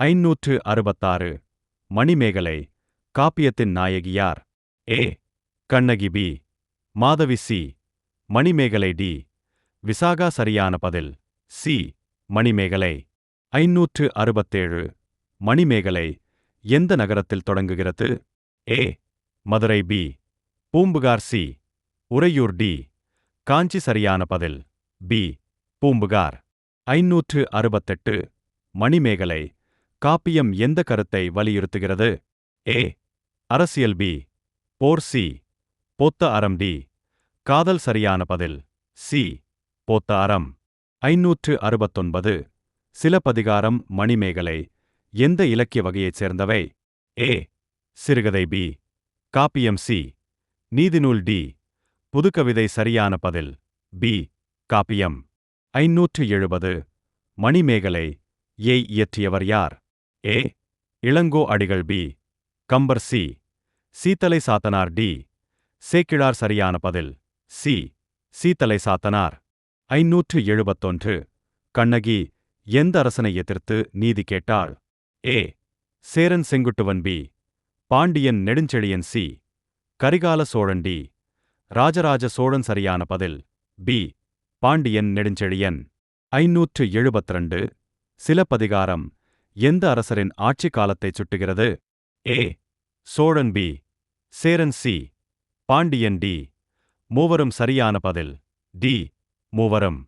ஐநூற்று அறுபத்தாறு. மணிமேகலை. காப்பியத்தின் நாயகியார். A. Kannagi B. Madhavi C. Manimekalai D. Visakha சரியான பதில். சி. மணிமேகலை. ஐநூற்று அறுபத்தேழு. மணிமேகலை எந்த நகரத்தில் தொடங்குகிறது? A. Madurai B. Poompuhar C. Uraiyur D. Kanchi சரியான பதில். பி. பூம்புகார். ஐநூற்று அறுபத்தெட்டு. மணிமேகலை காப்பியம் எந்த கருத்தை வலியுறுத்துகிறது? ஏ. அரசியல் பி. போர் சி. பொத்த அறம் டி. காதல் சரியான பதில். சி. பொத்த அறம். ஐநூற்று அறுபத்தொன்பது. சிலப்பதிகாரம் மணிமேகலை. எந்த இலக்கிய வகையைச் சேர்ந்தவை? ஏ. சிறுகதை பி. காப்பியம் சி. நீதிநூல் டி. புதுக்கவிதை சரியான பதில். பி. காப்பியம். ஐநூற்று எழுபது. மணிமேகலை. ஏய் இயற்றியவர் யார்? A. Ilango Adigal B. Kambar C. Seethalai Sathanar D. Sekkizhar சரியான பதில். சி. சீத்தலை சாத்தனார். ஐநூற்று எழுபத்தொன்று கண்ணகி எந்த அரசனை எதிர்த்து நீதி கேட்டாள்? A. Cheran Senguttuvan B. Pandiyan Nedunchezhiyan C. Karikala Cholan D. Rajaraja Cholan சரியான பதில். பி. பாண்டியன் நெடுஞ்செழியன். ஐநூற்று எழுபத்திரண்டு சிலப்பதிகாரம். எந்த அரசரின் ஆட்சி காலத்தைச் சுட்டுகிறது? A. Cholan B. Cheran C. Pandiyan D. மூவரும் சரியான பதில். டி. மூவரும்.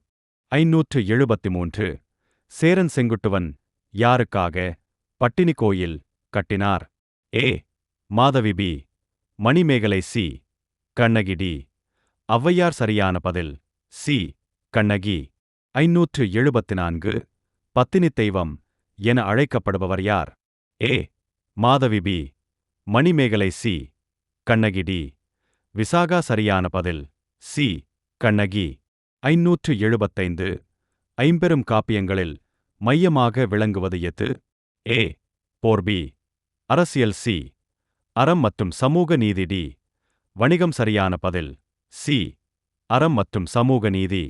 ஐநூற்று எழுபத்தி மூன்று சேரன் செங்குட்டுவன் யாருக்காக பட்டினி கோயில் கட்டினார்? A. Madhavi B. Manimekalai C. Kannagi D. Avvaiyar சரியான பதில். சி. கண்ணகி. ஐநூற்று எழுபத்தி நான்கு பத்தினித் தெய்வம். என அழைக்கப்படுபவர் யார்? A. Madhavi B. Manimekalai C. Kannagi D. Visakha சரியான பதில். சி. கண்ணகி. ஐநூற்று எழுபத்தைந்து. ஐம்பெரும் காப்பியங்களில் மையமாக விளங்குவது எது? ஏ. போர் பி. அரசியல் சி. அறம் மற்றும் சமூக நீதி டி. வணிகம் சரியான பதில். சி. அறம் மற்றும் சமூக நீதி.